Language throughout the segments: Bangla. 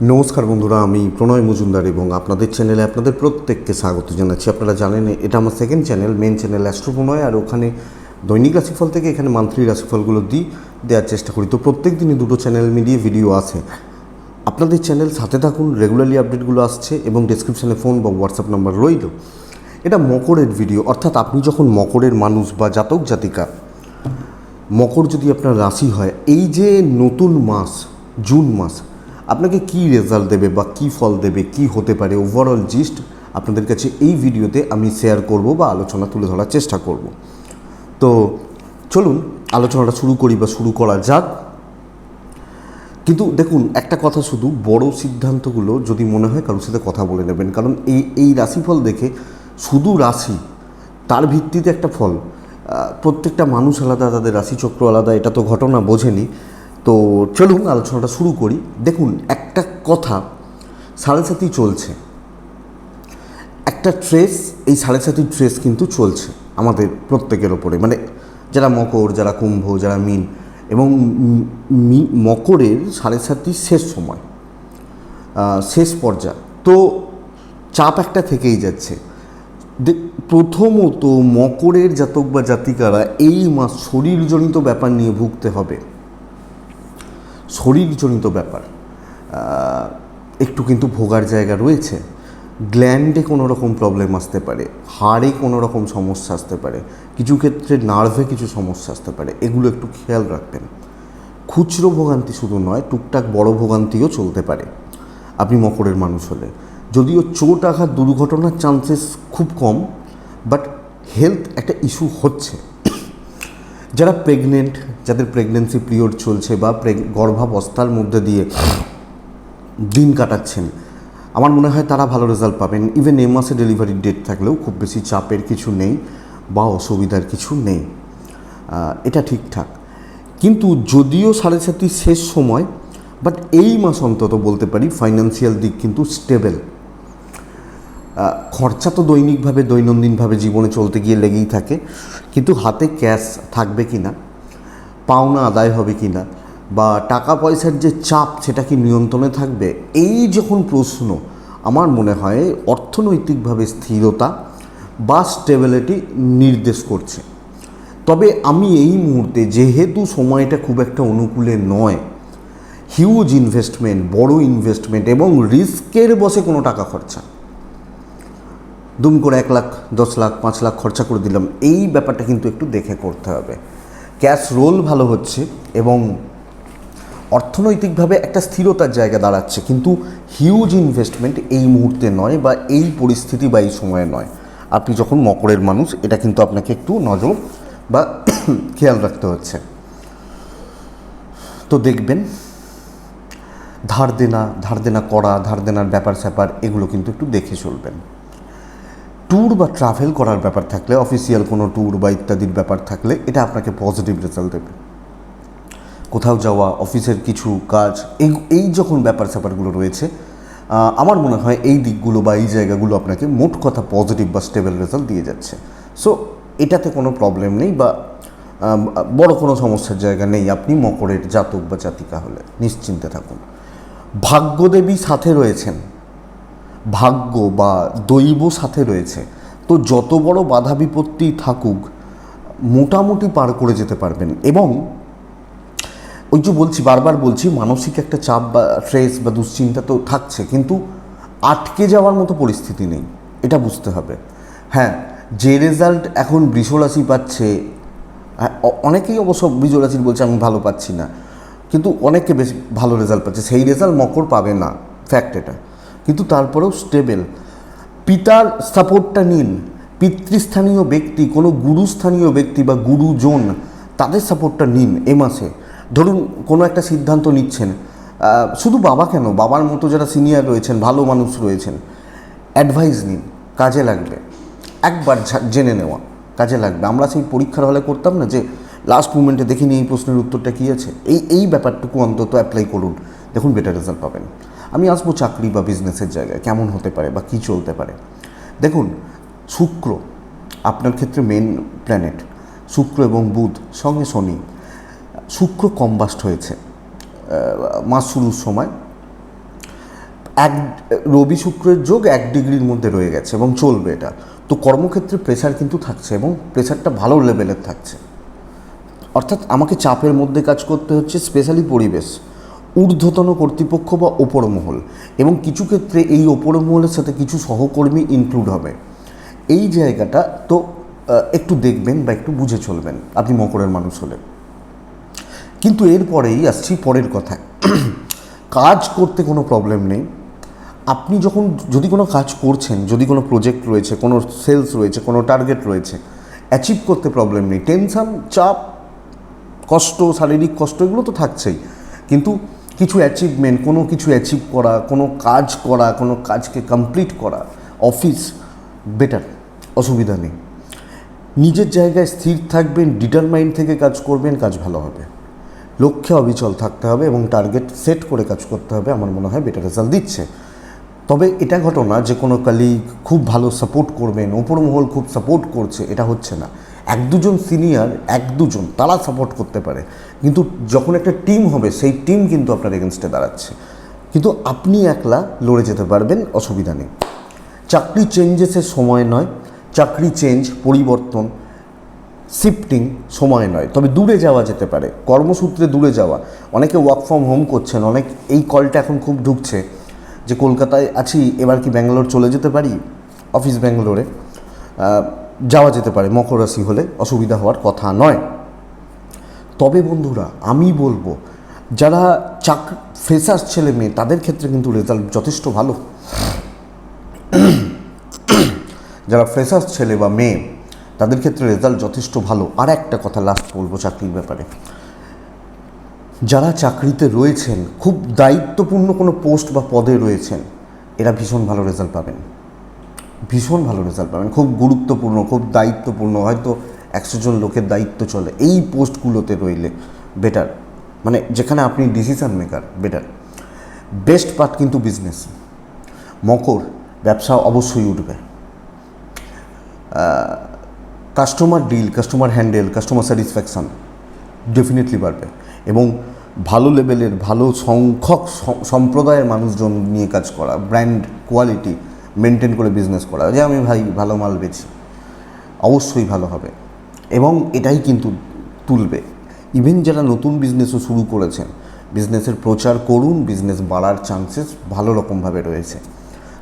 নমস্কার বন্ধুরা, আমি প্রণয় মজুমদার এবং আপনাদের চ্যানেলে আপনাদের প্রত্যেককে স্বাগত জানাচ্ছি। আপনারা জানেন, এটা আমার second channel main channel astro Pranay আর ওখানে দৈনিক রাশিফল থেকে এখানে মান্থলি রাশিফলগুলো দিই দেওয়ার চেষ্টা করি। তো প্রত্যেক দিনই দুটো চ্যানেল মিলিয়ে ভিডিও আসে আপনাদের চ্যানেল সাথে থাকুন রেগুলারলি আপডেটগুলো আসছে এবং ডেসক্রিপশানে ফোন বা হোয়াটসঅ্যাপ নাম্বার রইল। এটা মকরের ভিডিও অর্থাৎ আপনি যখন মকরের মানুষ বা জাতক জাতিকা, মকর যদি আপনার রাশি হয়, এই যে নতুন মাস, জুন মাস আপনাকে কি রেজাল্ট দেবে বা কি ফল দেবে, কি হতে পারে ওভারঅল জিস্ট আপনাদের কাছে এই ভিডিওতে আমি শেয়ার করব বা আলোচনা তুলে ধরার চেষ্টা করব। তো চলুন, আলোচনাটা শুরু করি বা শুরু করা যাক। কিন্তু দেখুন, একটা কথা শুধু, বড় সিদ্ধান্তগুলো যদি মনে হয় কারোর সাথে কথা বলে নেবেন। কারণ এই এই রাশিফল দেখে শুধু রাশি, তার ভিত্তিতে একটা ফল। প্রত্যেকটা মানুষ আলাদা, তাদের রাশিচক্র আলাদা, এটা তো ঘটনা বোঝেনি। তো চলুন আলোচনাটা শুরু করি। দেখুন, একটা কথা সাড়ে সাথী চলছে। একটা ট্রেস এই সাড়ে সাতির ট্রেস কিন্তু চলছে আমাদের প্রত্যেকের ওপরে। মানে যারা মকর, যারা কুম্ভ, যারা মিন এবং মকরের সাড়ে সাতির শেষ সময় শেষ পর্যায়। তো চাপ একটা থেকেই যাচ্ছে। প্রথমত মকরের জাতক বা জাতিকারা এই মাস শরীরজনিত ব্যাপার নিয়ে ভুগতে হবে। শরীরজনিত ব্যাপার। একটু কিন্তু ভোগার জায়গা রয়েছে। গ্ল্যান্ডে কোনো রকম প্রবলেম আসতে পারে, হাড়ে কোনো রকম সমস্যা আসতে পারে, কিছু ক্ষেত্রে নার্ভে কিছু সমস্যা আসতে পারে, এগুলো একটু খেয়াল রাখবেন। খুচরো ভোগান্তি শুধু নয়, টুকটাক বড় ভোগান্তিও চলতে পারে। আপনি মকরের মানুষ হলে। যদিও চোট আঘাত দুর্ঘটনার চান্সেস খুব কম বাট হেলথ একটা ইস্যু হচ্ছে। যারা প্রেগনেন্ট যাদের প্রেগনেন্সি পিরিয়ড চলছে বা গর্ভাবস্থার মধ্যে দিয়ে দিন কাটাচ্ছেন, আমার মনে হয় তারা ভালো রেজাল্ট পাবেন। ইভেন এ মাসে ডেলিভারির ডেট থাকলেও খুব বেশি চাপের কিছু নেই বা অসুবিধার কিছু নেই। এটা ঠিকঠাক। কিন্তু যদিও সাড়ে সাতটি শেষ সময় বাট এই মাস অন্তত বলতে পারি ফাইন্যান্সিয়াল দিক কিন্তু স্টেবল খরচা তো দৈনিকভাবে, দৈনন্দিনভাবে জীবনে চলতে গিয়ে লেগেই থাকে। কিন্তু হাতে ক্যাশ থাকবে কি না? পাওনা আদায় হবে কি না? বা টাকা পয়সার যে চাপ, সেটা কি নিয়ন্ত্রণে থাকবে? এই যখন প্রশ্ন, আমার মনে হয় অর্থনৈতিকভাবে স্থিরতা বা স্টেবিলিটি নির্দেশ করছে। তবে আমি এই মুহূর্তে, যেহেতু সময়টা খুব একটা অনুকূলে নয় হিউজ ইনভেস্টমেন্ট বড় ইনভেস্টমেন্ট এবং রিস্কের বসে কোনো টাকা খরচা। দুম করে এক লাখ, দশ লাখ, পাঁচ লাখ খরচা করে দিলাম। এই ব্যাপারটা কিন্তু একটু দেখে করতে হবে। ক্যাশ রোল ভালো হচ্ছে এবং অর্থনৈতিকভাবে একটা স্থিরতার জায়গা দাঁড়াচ্ছে, কিন্তু হিউজ ইনভেস্টমেন্ট এই মুহূর্তে নয় বা এই পরিস্থিতি বা এই সময়ে নয়। আপনি যখন মকরের মানুষ, এটা কিন্তু আপনাকে একটু নজর বা খেয়াল রাখতে হচ্ছে। তো দেখবেন, ধার দেনা ধার দেনা করা, ধার দেনার ব্যাপার স্যাপার এগুলো কিন্তু একটু দেখে চলবেন। ট্যুর বা ট্রাভেল করার ব্যাপার থাকলে অফিসিয়াল কোনো ট্যুর বা ইত্যাদির ব্যাপার থাকলে, এটা আপনাকে পজিটিভ রেজাল্ট দেবে। কোথাও যাওয়া অফিসের কিছু কাজ, এই এই যখন ব্যাপার স্যাপারগুলো রয়েছে আমার মনে হয় এই দিকগুলো বা এই জায়গাগুলো আপনাকে মোট কথা পজিটিভ বা স্টেবল রেজাল্ট দিয়ে যাচ্ছে। সো এটাতে কোনো প্রবলেম নেই বা বড় কোনো সমস্যার জায়গা নেই। আপনি মকরের জাতক বা জাতিকা হলে, নিশ্চিন্তে থাকুন। ভাগ্যদেবী সাথে রয়েছেন। ভাগ্য বা দৈব সাথে রয়েছে। তো যত বড় বাধা বিপত্তি থাকুক মোটামুটি পার করে যেতে পারবেন। এবং ওই যে বলছি বারবার বলছি মানসিক একটা চাপ বা স্ট্রেস বা দুশ্চিন্তা তো থাকছে কিন্তু আটকে যাওয়ার মতো পরিস্থিতি নেই। এটা বুঝতে হবে। হ্যাঁ যে রেজাল্ট এখন বৃষরাশি পাচ্ছে হ্যাঁ, অনেকেই অবশ্য বৃষরাশির বলছে আমি ভালো পাচ্ছি না। কিন্তু অনেকে বেশ ভালো রেজাল্ট পাচ্ছে। সেই রেজাল্ট মকর পাবে না। ফ্যাক্ট এটা। কিন্তু তারপরেও স্টেবেল পিতার সাপোর্টটা নিন। পিতৃস্থানীয় ব্যক্তি, কোনো গুরুস্থানীয় ব্যক্তি বা গুরুজন, তাদের সাপোর্টটা নিন এ মাসে। ধরুন, কোনো একটা সিদ্ধান্ত নিচ্ছেন। শুধু বাবা কেন? বাবার মতো যারা সিনিয়র রয়েছেন, ভালো মানুষ রয়েছেন অ্যাডভাইস নিন, কাজে লাগবে। একবার জেনে নেওয়া, কাজে লাগবে। আমরা সেই পরীক্ষার হলে করতাম না যে লাস্ট মুমেন্টে দেখিনি, এই প্রশ্নের উত্তরটা কী আছে? এই এই ব্যাপারটুকু অন্তত অ্যাপ্লাই করুন। দেখুন বেটার রেজাল্ট পাবেন। আমি আসব চাকরি বা বিজনেসের জায়গায়, কেমন হতে পারে বা কী চলতে পারে। দেখুন, শুক্র আপনার ক্ষেত্রে মেন প্ল্যানেট শুক্র এবং বুধ সঙ্গে শনি। শুক্র কম্বাস্ট হয়েছে মাস শুরুর সময়। এক, রবি শুক্রের যোগ এক ডিগ্রির মধ্যে রয়ে গেছে এবং চলবে এটা। তো কর্মক্ষেত্রে প্রেশার কিন্তু থাকছে এবং প্রেশারটা ভালো লেভেলের থাকছে। অর্থাৎ আমাকে চাপের মধ্যে কাজ করতে হচ্ছে স্পেশালি পরিবেশ। ঊর্ধ্বতন কর্তৃপক্ষ বা ওপর মহল এবং কিছু ক্ষেত্রে এই ওপর মহলের সাথে কিছু সহকর্মী ইনক্লুড হবে। এই জায়গাটা তো একটু দেখবেন বা একটু বুঝে চলবেন, আপনি মকরের মানুষ হলে। কিন্তু এরপরেই আসছি পরের কথায়। কাজ করতে কোনো প্রবলেম নেই। আপনি যখন, যদি কোনো কাজ করছেন, যদি কোনো প্রজেক্ট রয়েছে, কোনো সেলস রয়েছে, কোনো টার্গেট রয়েছে অ্যাচিভ করতে প্রবলেম নেই। টেনশন চাপ, কষ্ট, শারীরিক কষ্ট, এগুলো তো থাকছেই। কিন্তু কিছু অ্যাচিভমেন্ট কোনো কিছু অ্যাচিভ করা, কোনো কাজ করা, কোনো কাজকে কমপ্লিট করা অফিস বেটার অসুবিধা নেই। নিজের জায়গায় স্থির থাকবেন ডিটারমাইন্ড থেকে কাজ করবেন, কাজ ভালো হবে। লক্ষ্যে অবিচল থাকতে হবে এবং টার্গেট সেট করে কাজ করতে হবে, আমার মনে হয় বেটার রেজাল্ট দিচ্ছে। তবে এটা ঘটনা যে কোনো কালিগ খুব ভালো সাপোর্ট করবেন ওপর মহল খুব সাপোর্ট করছে, এটা হচ্ছে না। এক দুজন সিনিয়র এক দুজন, তারা সাপোর্ট করতে পারে। কিন্তু যখন একটা টিম হবে, সেই টিম কিন্তু আপনার এগেনস্টে দাঁড়াচ্ছে। কিন্তু আপনি একলা লড়ে যেতে পারবেন, অসুবিধা নেই। চাকরি চেঞ্জেসের সময় নয়। চাকরি চেঞ্জ পরিবর্তন শিফটিং সময় নয়। তবে দূরে যাওয়া যেতে পারে, কর্মসূত্রে দূরে যাওয়া। অনেকে ওয়ার্ক ফ্রম হোম করছেন, অনেক এই কলটা এখন খুব ঢুকছে যে কলকাতায় আছি, এবার কি ব্যাঙ্গালোর চলে যেতে পারি? অফিস ব্যাঙ্গালোরে। যাওয়া যেতে পারে মকর রাশি হলে অসুবিধা হওয়ার কথা নয়। তবে বন্ধুরা, আমি বলব, যারা চাক, ফ্রেশার্স ছেলে মেয়ে, তাদের ক্ষেত্রে কিন্তু রেজাল্ট যথেষ্ট ভালো। যারা ফ্রেশার্স ছেলে বা মেয়ে, তাদের ক্ষেত্রে রেজাল্ট যথেষ্ট ভালো। আর একটা কথা লাস্ট বলব চাকরির ব্যাপারে। যারা চাকরিতে রয়েছেন, খুব দায়িত্বপূর্ণ কোনো পোস্ট বা পদে রয়েছেন, এরা ভীষণ ভালো রেজাল্ট পাবেন। ভীষণ ভালো রেজাল্ট পাবেন। খুব গুরুত্বপূর্ণ, খুব দায়িত্বপূর্ণ, হয়তো একশো জন লোকের দায়িত্ব চলে। এই পোস্টগুলোতে রইলে বেটার মানে যেখানে আপনি decision maker better best part কিন্তু বিজনেস মকর, ব্যবসা অবশ্যই উঠবে। Customer deal customer handle customer satisfaction definitely বাড়বে। এবং ভালো লেভেলের ভালো সংখ্যক সম্প্রদায়ের মানুষজন নিয়ে কাজ করা ব্র্যান্ড কোয়ালিটি মেনটেন করে বিজনেস করা। যে আমি ভাই ভালো মাল বেচি, অবশ্যই ভালো হবে। এবং এটাই কিন্তু তুলবে। ইভেন যারা নতুন বিজনেসও শুরু করেছেন বিজনেসের প্রচার করুন বিজনেস বাড়ার চান্সেস ভালো রকমভাবে রয়েছে।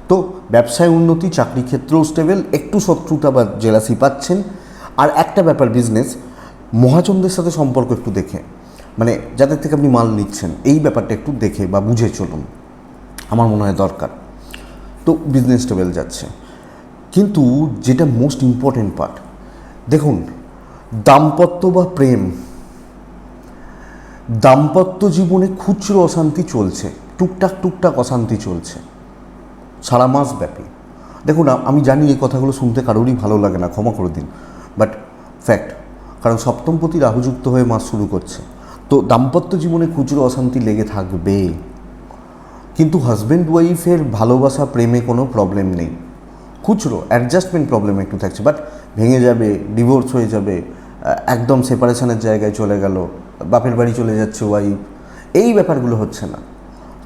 তো ব্যবসায় উন্নতি, চাকরি ক্ষেত্রেও স্টেবল একটু শত্রুতা বা জেলাসি পাচ্ছেন। আর একটা ব্যাপার বিজনেস মহাজনদের সাথে সম্পর্ক একটু দেখে। মানে যাদের থেকে আপনি মাল নিচ্ছেন, এই ব্যাপারটা একটু দেখে বা বুঝে চলুন। আমার মনে হয় দরকার। তো বিজনেস স্টেবল যাচ্ছে। কিন্তু যেটা মোস্ট ইম্পর্টেন্ট পার্ট দেখুন, দাম্পত্য বা প্রেম, দাম্পত্য জীবনে খুচরো অশান্তি চলছে, টুকটাক টুকটাক অশান্তি চলছে, সারা মাস ব্যাপী দেখুন আমি জানি এই কথাগুলো শুনতে কারোরই ভালো লাগে না, ক্ষমা করে দিন বাট ফ্যাক্ট কারণ সপ্তমপতি রাহুযুক্ত হয়ে মাস শুরু করছে। তো দাম্পত্য জীবনে খুচরো অশান্তি লেগে থাকবে। কিন্তু হাজব্যান্ড ওয়াইফের ভালোবাসা, প্রেমে কোনো প্রবলেম নেই। খুচরো অ্যাডজাস্টমেন্ট প্রবলেম একটু থাকছে বাট ভেঙে যাবে ডিভোর্স হয়ে যাবে একদম সেপারেশনের জায়গায় চলে গেল, বাপের বাড়ি চলে যাচ্ছে ওয়াইফ এই ব্যাপারগুলো হচ্ছে না।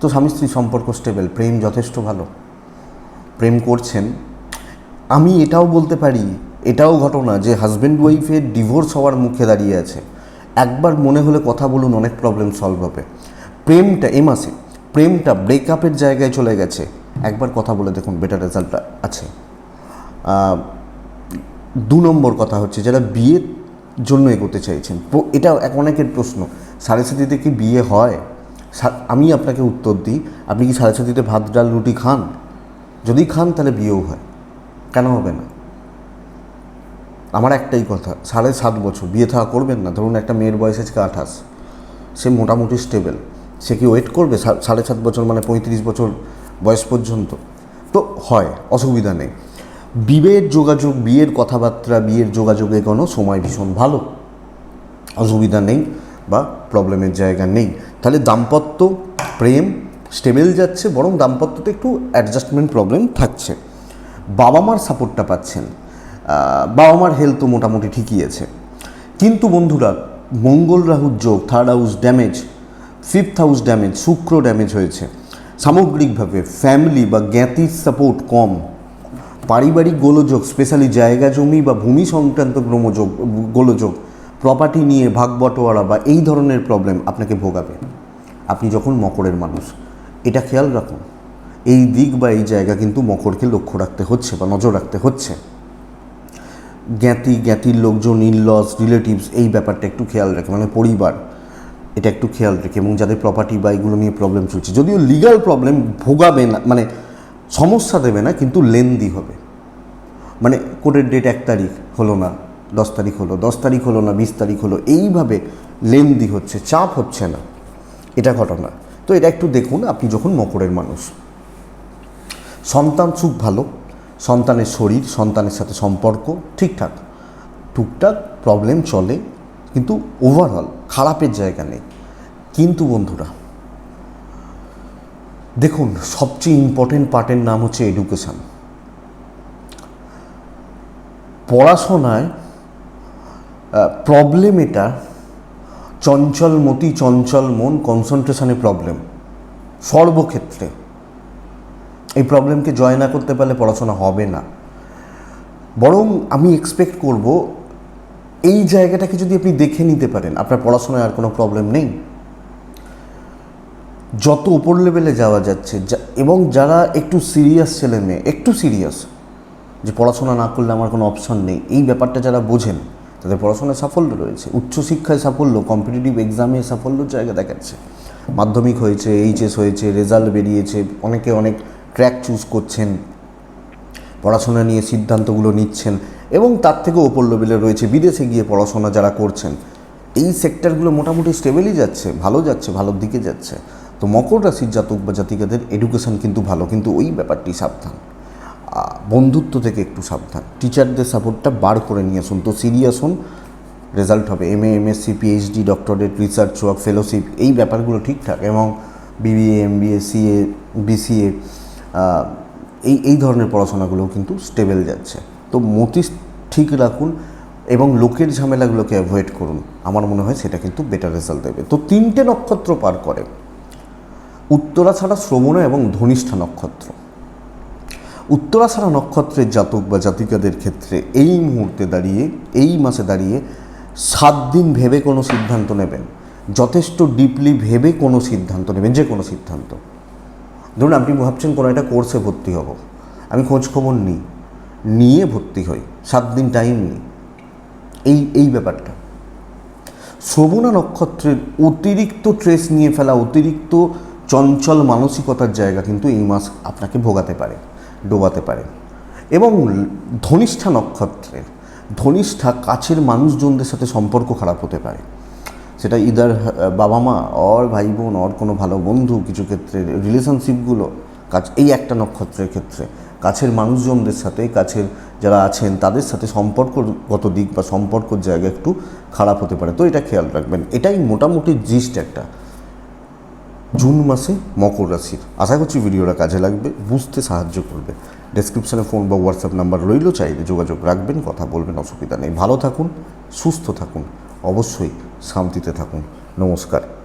তো স্বামী স্ত্রী সম্পর্ক স্টেবল প্রেম যথেষ্ট ভালো। প্রেম করছেন। আমি এটাও বলতে পারি, এটাও ঘটনা যে হাজব্যান্ড ওয়াইফের ডিভোর্স হওয়ার মুখে দাঁড়িয়ে আছে। একবার মনে হলে কথা বলুন, অনেক প্রবলেম সলভ হবে। প্রেমটা, এ মাসে প্রেমটা ব্রেকআপের জায়গায় চলে গেছে। একবার কথা বলে দেখুন বেটার রেজাল্টটা আছে। দু নম্বর কথা হচ্ছে, যারা বিয়ের জন্য এগোতে চাইছেন এটা এক অনেকের প্রশ্ন সাড়ে সাতিতে কি বিয়ে হয়? আমি আপনাকে উত্তর দিই, আপনি কি সাড়ে সাতিতে ভাত, ডাল, রুটি খান? যদি খান, তাহলে বিয়েও হয়। কেন হবে না? আমার একটাই কথা, সাড়ে সাত বছর, বিয়ে থাকা করবেন না। ধরুন একটা মেয়ের বয়স আজকে আঠাশ, সে মোটামুটি স্টেবল সে কি ওয়েট করবে সাড়ে সাত বছর মানে পঁয়ত্রিশ বছর বয়স পর্যন্ত? তো হয়, অসুবিধা নেই। বিয়ের যোগাযোগ, বিয়ের কথাবার্তা, বিয়ের যোগাযোগে কোনো সময় ভীষণ ভালো। অসুবিধা নেই বা প্রবলেমের জায়গা নেই। তাহলে দাম্পত্য প্রেম স্টেবল যাচ্ছে, বরং দাম্পত্যতে একটু অ্যাডজাস্টমেন্ট প্রবলেম থাকছে। বাবা মার সাপোর্টটা পাচ্ছেন। বাবা মার হেলথ তো মোটামুটি ঠিকই আছে। কিন্তু বন্ধুরা, মঙ্গল রাহুর যোগ third house damage fifth house damage শুক্র ড্যামেজ হয়েছে। সামগ্রিকভাবে ফ্যামিলি বা জ্ঞাতির সাপোর্ট কম। পারিবারিক গোলযোগ স্পেশালি জায়গা জমি বা ভূমি সংক্রান্ত গ্রমযোগ গোলযোগ প্রপার্টি নিয়ে ভাগ বটোয়ারা বা এই ধরনের প্রবলেম আপনাকে ভোগাবে। আপনি যখন মকরের মানুষ, এটা খেয়াল রাখুন, এই দিক বা এই জায়গা কিন্তু মকরকে লক্ষ্য রাখতে হচ্ছে বা নজর রাখতে হচ্ছে। জ্ঞাতি, জ্ঞাতির লোকজন ইনলস রিলেটিভস এই ব্যাপারটা একটু খেয়াল রাখে মানে পরিবার। এটা একটু খেয়াল রেখে এবং যাদের প্রপার্টি বা এগুলো নিয়ে প্রবলেম চলছে। যদিও লিগাল প্রবলেম ভোগাবে না মানে সমস্যা দেবে না, কিন্তু লেন্দি হবে। মানে কোর্টের ডেট এক তারিখ হলো না, দশ তারিখ হলো, দশ তারিখ হলো না, বিশ তারিখ হলো, এইভাবে লেন্দি হচ্ছে, চাপ হচ্ছে না। এটা ঘটনা। তো এটা একটু দেখুন, আপনি যখন মকরের মানুষ, সন্তান সুখ ভালো, সন্তানের শরীর, সন্তানের সাথে সম্পর্ক, ঠিকঠাক। টুকটাক প্রবলেম চলে কিন্তু ওভারঅল খারাপের জায়গা নেই। কিন্তু বন্ধুরা, দেখুন, সবচেয়ে ইম্পর্টেন্ট পার্টের নাম হচ্ছে এডুকেশান পড়াশোনায় প্রবলেম এটা চঞ্চল মতি চঞ্চল মন কনসেন্ট্রেশনে প্রবলেম সর্বক্ষেত্রে এই প্রবলেমকে জয় না করতে পারলে পড়াশোনা হবে না। বরং আমি এক্সপেক্ট করব এই জায়গাটাকে যদি আপনি দেখে নিতে পারেন, আপনার পড়াশোনায় আর কোনো প্রবলেম নেই। যত উপর লেভেলে যাওয়া যাচ্ছে এবং যারা একটু সিরিয়াস ছেলে মেয়ে, একটু সিরিয়াস যে পড়াশোনা না করলে আমার কোনো অপশন নেই, এই ব্যাপারটা যারা বোঝেন, তাদের পড়াশোনায় সাফল্য রয়েছে। উচ্চশিক্ষায় সাফল্য কম্পিটিটিভ এক্সামে সাফল্য জায়গা দেখাচ্ছে। মাধ্যমিক হয়েছে এইচএস হয়েছে রেজাল্ট বেরিয়েছে, অনেকে অনেক ট্র্যাক চুজ করছেন, পড়াশোনা নিয়ে সিদ্ধান্তগুলো নিচ্ছেন। এবং তার থেকেও ওপর লেভেলে রয়েছে বিদেশে গিয়ে পড়াশোনা যারা করছেন। এই সেক্টরগুলো মোটামুটি স্টেবেলই যাচ্ছে, ভালো যাচ্ছে, ভালোর দিকে যাচ্ছে। তো মকর রাশির জাতক বা জাতিকাদের এডুকেশন কিন্তু ভালো, কিন্তু ওই ব্যাপারটি সাবধান। বন্ধুত্ব থেকে একটু সাবধান। টিচারদের সাপোর্টটা বার করে নিয়ে আসুন। তো সিরিয়াস হন রেজাল্ট হবে। M A MSc PhD doctorate research work fellowship এই ব্যাপারগুলো ঠিকঠাক। এবং BBA M MBA CA BCA এই এই ধরনের পড়াশোনাগুলোও কিন্তু স্টেবেল যাচ্ছে। তো মতি ঠিক রাখুন এবং লোকের ঝামেলাগুলোকে অ্যাভয়েড করুন। আমার মনে হয় সেটা কিন্তু বেটার রেজাল্ট দেবে। তো তিনটে নক্ষত্র পার করে। উত্তরা ছাড়া শ্রবণা এবং ধনিষ্ঠা নক্ষত্র। উত্তরা ছাড়া নক্ষত্রের জাতক বা জাতিকাদের ক্ষেত্রে এই মুহূর্তে দাঁড়িয়ে, এই মাসে দাঁড়িয়ে সাত দিন ভেবে কোনো সিদ্ধান্ত নেবেন। যথেষ্ট ডিপলি ভেবে কোনো সিদ্ধান্ত নেবেন, যে কোনো সিদ্ধান্ত। ধরুন আপনি ভাবছেন কোনো একটা কোর্সে ভর্তি হব। আমি খোঁজ খবর নিই। নিয়ে ভর্তি হই, সাত দিন টাইম নিই। এই এই ব্যাপারটা। শ্রবণা নক্ষত্রের অতিরিক্ত ট্রেস নিয়ে ফেলা, অতিরিক্ত চঞ্চল মানসিকতার জায়গা কিন্তু এই মাস আপনাকে ভোগাতে পারে, ডোবাতে পারে। এবং ধনিষ্ঠা নক্ষত্রের, ধনিষ্ঠা কাছের মানুষজনদের সাথে সম্পর্ক খারাপ হতে পারে। সেটা ইদার বাবা মা অর ভাই বোন অর কোনো ভালো বন্ধু, কিছু ক্ষেত্রে রিলেশনশিপগুলো কাজ, এই একটা নক্ষত্রের ক্ষেত্রে। কাছের মানুষজনদের সাথে, কাছের যারা আছেন, তাদের সাথে সম্পর্কগত দিক বা সম্পর্কর জায়গা একটু খারাপ হতে পারে। তো এটা খেয়াল রাখবেন। এটাই মোটামুটি জিস্ট একটা। জুন মাসে মকর রাশির। আশা করছি ভিডিওটা কাজে লাগবে, বুঝতে সাহায্য করবে। ডেসক্রিপশনে ফোন বা হোয়াটসঅ্যাপ নাম্বার রইল, চাইলে যোগাযোগ রাখবেন, কথা বলবেন, অসুবিধা নেই। ভালো থাকুন, সুস্থ থাকুন, অবশ্যই শান্তিতে থাকুন। নমস্কার।